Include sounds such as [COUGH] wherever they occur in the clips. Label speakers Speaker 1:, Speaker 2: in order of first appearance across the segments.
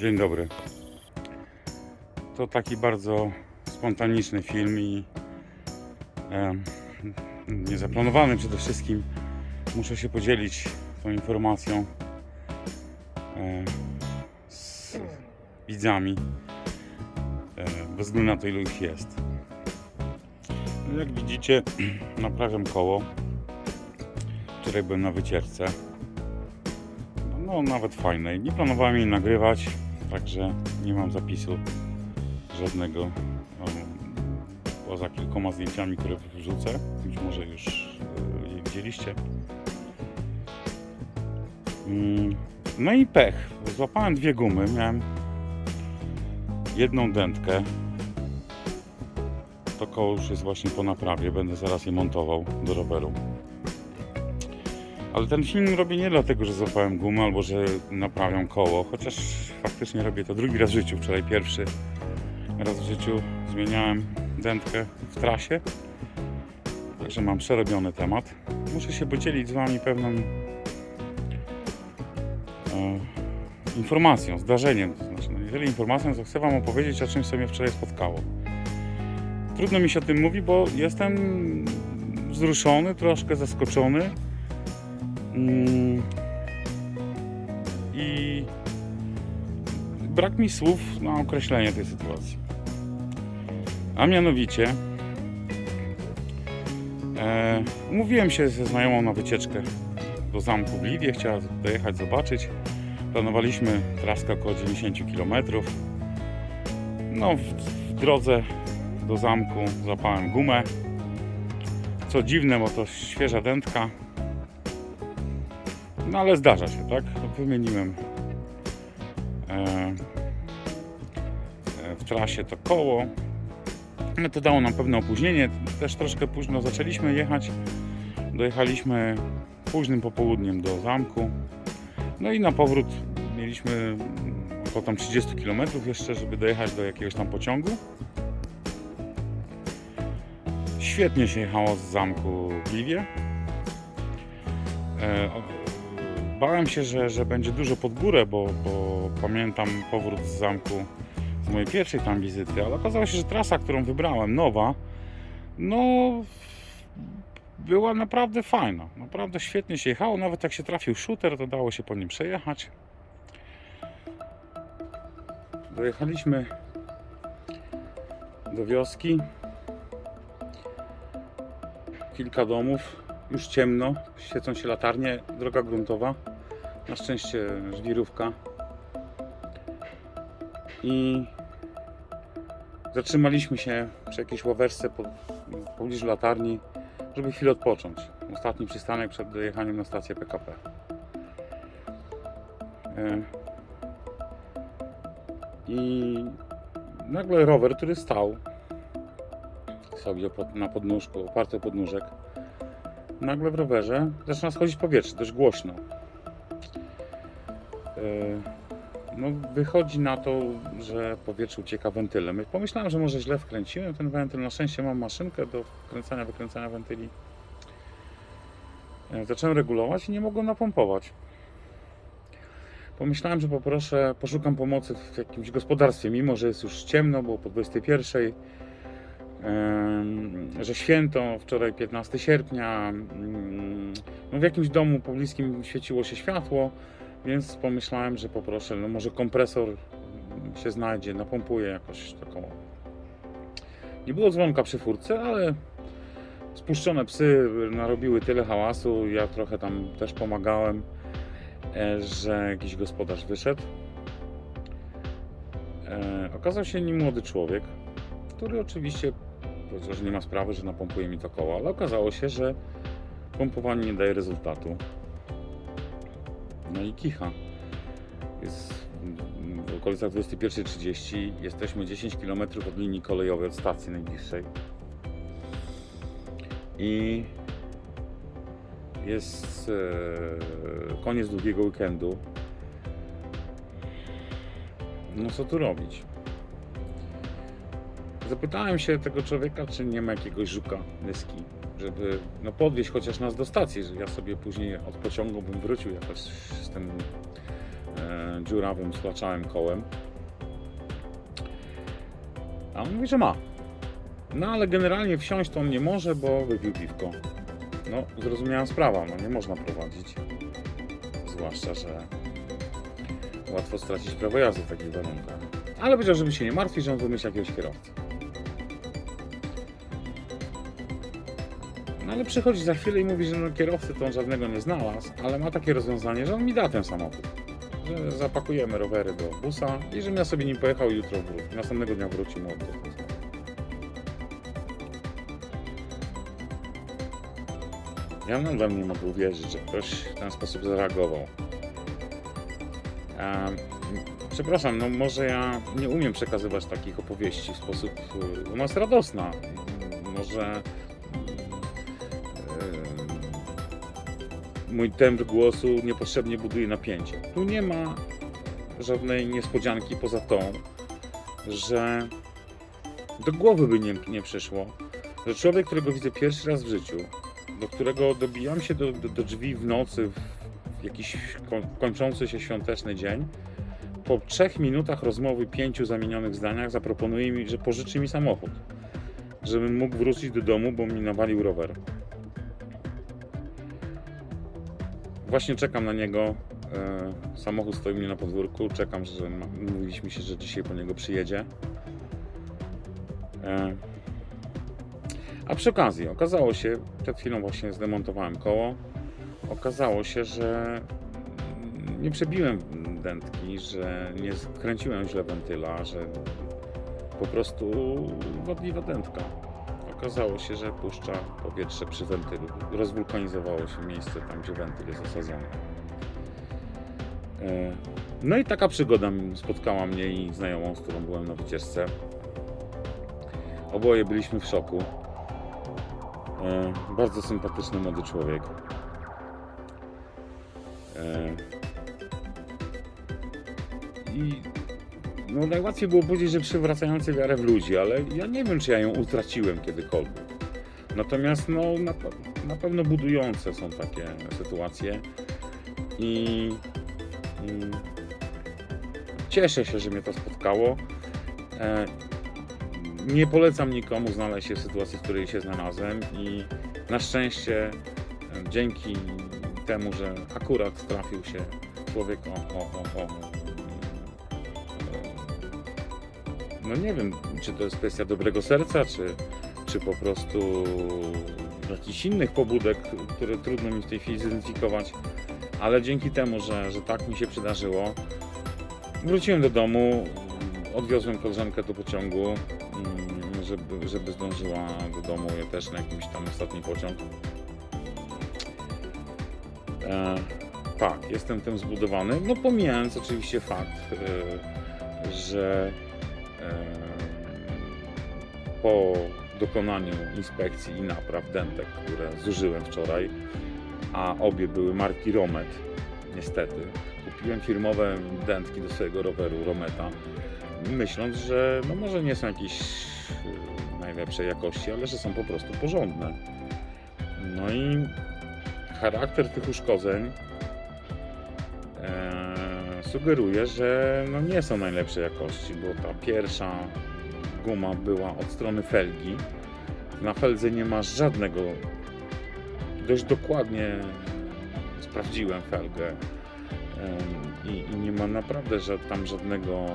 Speaker 1: Dzień dobry. To taki bardzo spontaniczny film i e, niezaplanowany przede wszystkim. Muszę się podzielić tą informacją e, z widzami, e, bez względu na to ilu ich jest. No, Jak widzicie, [CLEARS THROAT] naprawiam koło. Wczoraj byłem na wycieczce. No, nawet fajnej. Nie planowałem jej nagrywać, także nie mam zapisu żadnego. Poza kilkoma zdjęciami, które wrzucę. Być może już e, je widzieliście. Mm, No i pech. Złapałem dwie gumy. Miałem jedną dętkę. To koło już jest właśnie po naprawie. Będę zaraz je montował do roweru. Ale ten film robię nie dlatego, że złapałem gumę albo że naprawiam koło, chociaż faktycznie robię to drugi raz w życiu, wczoraj pierwszy raz w życiu zmieniałem dętkę w trasie. Także mam przerobiony temat. Muszę się podzielić z Wami pewną e, informacją, zdarzeniem. To znaczy, no tyle informacją, co chcę Wam opowiedzieć, o czym sobie wczoraj spotkało. Trudno mi się o tym mówi, bo jestem wzruszony, troszkę zaskoczony. Mm. I brak mi słów na określenie tej sytuacji. A mianowicie e, umówiłem się ze znajomą na wycieczkę do zamku w Liwie. Chciała dojechać zobaczyć. Planowaliśmy traskę około 90 km. No, w, w drodze do zamku złapałem gumę. Co dziwne, bo to świeża dętka. No ale zdarza się, tak? Wymieniłem e, e, w trasie to koło. No to dało nam pewne opóźnienie. Też troszkę późno zaczęliśmy jechać. Dojechaliśmy późnym popołudniem do zamku. No i na powrót mieliśmy około tam 30 km jeszcze, żeby dojechać do jakiegoś tam pociągu. Świetnie się jechało z zamku w Liwie. E, Bałem się, że, że będzie dużo pod górę, bo, bo pamiętam powrót z zamku z mojej pierwszej tam wizyty, ale okazało się, że trasa, którą wybrałem, nowa, no była naprawdę fajna. Naprawdę świetnie się jechało. Nawet jak się trafił shooter, to dało się po nim przejechać. Dojechaliśmy do wioski. Kilka domów, już ciemno, świecą się latarnie, droga gruntowa. Na szczęście żwirówka. I zatrzymaliśmy się przy jakiejś ławersce pod, w pobliżu latarni, żeby chwilę odpocząć. Ostatni przystanek przed dojechaniem na stację PKP. E, I nagle rower, który stał sobie na podnóżku, oparty o podnóżek, nagle w rowerze zaczyna schodzić powietrze, dość głośno. E, No, wychodzi na to, że powietrze ucieka wentylem. Pomyślałem, że może źle wkręciłem ten wentyl. Na szczęście mam maszynkę do wkręcania, wykręcania wentyli. E, Zacząłem regulować i nie mogłem napompować. Pomyślałem, że poproszę, poszukam pomocy w jakimś gospodarstwie, mimo że jest już ciemno, było po 21 em, że święto, wczoraj 15 sierpnia, mm, no w jakimś domu pobliskim świeciło się światło, więc pomyślałem, że poproszę, no może kompresor się znajdzie, napompuję jakoś taką. Nie było dzwonka przy furce, ale spuszczone psy narobiły tyle hałasu, ja trochę tam też pomagałem, e, że jakiś gospodarz wyszedł. E, Okazał się nim młody człowiek, który oczywiście powiedział, że nie ma sprawy, że napompuje mi to koło, ale okazało się, że pompowanie nie daje rezultatu. No i kicha. Jest w okolicach 21.30, jesteśmy 10 km od linii kolejowej, od stacji najbliższej. I jest e, koniec długiego weekendu. No co tu robić? Zapytałem się tego człowieka, czy nie ma jakiegoś żuka deski, żeby no, podwieźć chociaż nas do stacji, że ja sobie później od pociągu bym wrócił jakoś z tym e, dziurawym, stłaczałym kołem. A on mówi, że ma. No ale generalnie wsiąść to on nie może, bo wypił piwko. No, zrozumiała sprawa, no nie można prowadzić. Zwłaszcza, że łatwo stracić prawo jazdy w takich warunkach. Ale powiedział, żeby się nie martwić, że on wymyśli jakiegoś kierowcę. Ale przychodzi za chwilę i mówi, że no, kierowcy to on żadnego nie znalazł, ale ma takie rozwiązanie, że on mi da ten samochód. Że zapakujemy rowery do busa i żebym ja sobie nim pojechał i jutro wrócił. Następnego dnia wrócił mu ten samochód. Ja nadal nie mogę uwierzyć, że ktoś w ten sposób zareagował. Em, przepraszam, no może ja nie umiem przekazywać takich opowieści w sposób y, u nas radosna. Może mój tembr głosu niepotrzebnie buduje napięcie. Tu nie ma żadnej niespodzianki poza tą, że do głowy by nie, nie przyszło, że człowiek, którego widzę pierwszy raz w życiu, do którego dobijam się do, do, do drzwi w nocy w, jakiś koń, kończący się świąteczny dzień, po trzech minutach rozmowy, pięciu zamienionych zdaniach zaproponuje mi, że pożyczy mi samochód, żebym mógł wrócić do domu, bo mi nawalił rower. Właśnie czekam na niego. E, samochód stoi mnie na podwórku. Czekam, że mówiliśmy się, że dzisiaj po niego przyjedzie. E, a przy okazji, okazało się, przed chwilą właśnie zdemontowałem koło. Okazało się, że nie przebiłem dętki, że nie skręciłem źle wentyla, że po prostu wadliwa dętka. Okazało się, że puszcza powietrze przy wentylu. Rozwulkanizowało się miejsce tam, gdzie wentyl jest osadzony. E, No i taka przygoda spotkała mnie i znajomą, z którą byłem na wycieczce. Oboje byliśmy w szoku. E, Bardzo sympatyczny młody człowiek. E, I no najłatwiej było powiedzieć, że przywracający wiarę w ludzi, ale ja nie wiem, czy ja ją utraciłem kiedykolwiek. Natomiast no, na, na pewno budujące są takie sytuacje i mm, cieszę się, że mnie to spotkało. E, nie polecam nikomu znaleźć się w sytuacji, w której się znalazłem i na szczęście e, dzięki temu, że akurat trafił się człowiek o, o, o, o no nie wiem, czy to jest kwestia dobrego serca, czy, czy po prostu jakichś innych pobudek, które trudno mi w tej chwili zidentyfikować, ale dzięki temu, że, że tak mi się przydarzyło, wróciłem do domu, odwiozłem koleżankę do pociągu, mm, żeby, żeby zdążyła do domu, ja też na jakimś tam ostatni pociąg. E, tak, jestem tym zbudowany, no pomijając oczywiście fakt, e, że po dokonaniu inspekcji i napraw dentek, które zużyłem wczoraj, a obie były marki Romet, niestety, kupiłem firmowe dętki do swojego roweru Rometa, myśląc, że no może nie są jakieś najlepszej jakości, ale że są po prostu porządne. No i charakter tych uszkodzeń e, sugeruje, że no nie są najlepszej jakości, bo ta pierwsza guma była od strony felgi. Na feldze nie ma żadnego. Dość dokładnie sprawdziłem felgę i, i nie ma naprawdę że tam żadnego.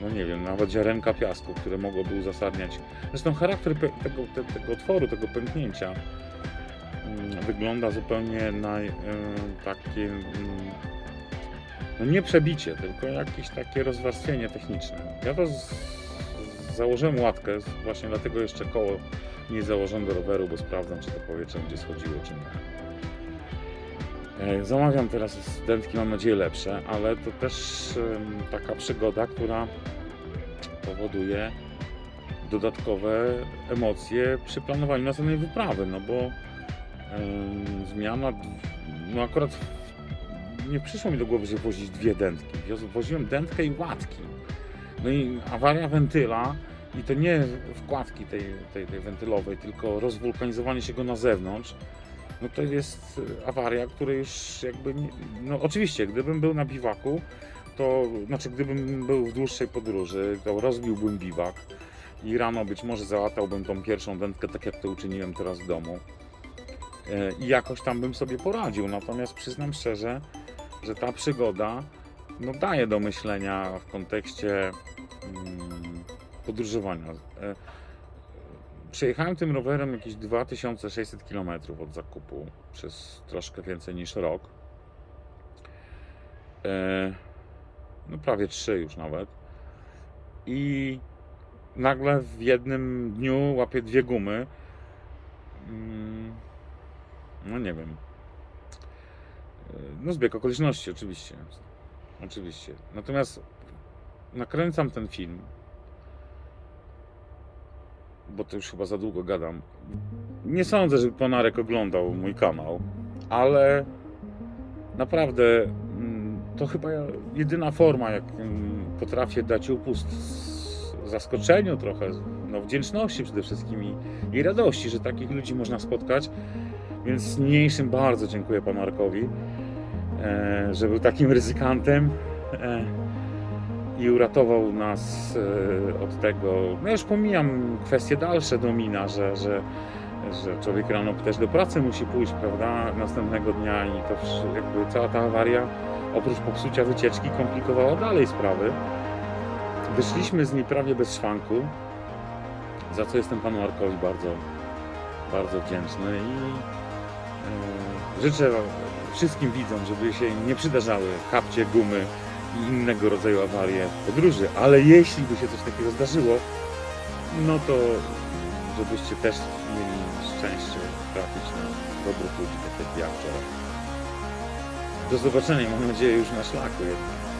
Speaker 1: No nie wiem, nawet ziarenka piasku, które mogłoby uzasadniać. Zresztą charakter tego, te, tego otworu, tego pęknięcia wygląda zupełnie na y, takie mm, no nie przebicie, tylko jakieś takie rozwarstwienie techniczne. Ja to z, założyłem łatkę, właśnie dlatego jeszcze koło nie założę do roweru, bo sprawdzam, czy to powietrze będzie schodziło, czy nie. E, Zamawiam teraz dętki, mam nadzieję lepsze, ale to też taka przygoda, która powoduje dodatkowe emocje przy planowaniu następnej wyprawy, no bo zmiana, no akurat nie przyszło mi do głowy, żeby wozić dwie dętki. Wiozłem- Woziłem dętkę i łatki. No i awaria wentyla i to nie wkładki tej, tej, tej wentylowej, tylko rozwulkanizowanie się go na zewnątrz. no to jest y, awaria, której już jakby, nie, no oczywiście, gdybym był na biwaku, to znaczy gdybym był w dłuższej podróży, to rozbiłbym biwak i rano być może załatałbym tą pierwszą wędkę, tak jak to uczyniłem teraz w domu. E, I jakoś tam bym sobie poradził. Natomiast przyznam szczerze, że ta przygoda no, daje do myślenia w kontekście mm, podróżowania. E, Przejechałem tym rowerem jakieś 2600 km od zakupu przez troszkę więcej niż rok. E, no prawie 3 już nawet. I nagle w jednym dniu łapię dwie gumy. No nie wiem. E, No zbieg okoliczności oczywiście. Oczywiście. Natomiast nakręcam ten film, bo to już chyba za długo gadam. Nie sądzę, żeby Ponarek oglądał mój kanał, ale naprawdę mm, to chyba jedyna forma, jak mm, potrafię dać upust zaskoczeniu trochę, no wdzięczności przede wszystkim i, i radości, że takich ludzi można spotkać. Więc niniejszym bardzo dziękuję panu Arkowi, e, że był takim ryzykantem e, i uratował nas e, od tego. No już pomijam kwestie dalsze domina, że, że, że człowiek rano też do pracy musi pójść, prawda, następnego dnia i to jakby cała ta awaria oprócz popsucia wycieczki komplikowała dalej sprawy. Wyszliśmy z niej prawie bez szwanku, za co jestem panu Arkowi bardzo, bardzo wdzięczny i życzę wszystkim widzom, żeby się nie przydarzały kapcie, gumy i innego rodzaju awarie podróży, ale jeśli by się coś takiego zdarzyło, no to żebyście też mieli szczęście trafić na dobrych ludzi, tak jak ja wczoraj. Do zobaczenia, mam nadzieję, już na szlaku jednak.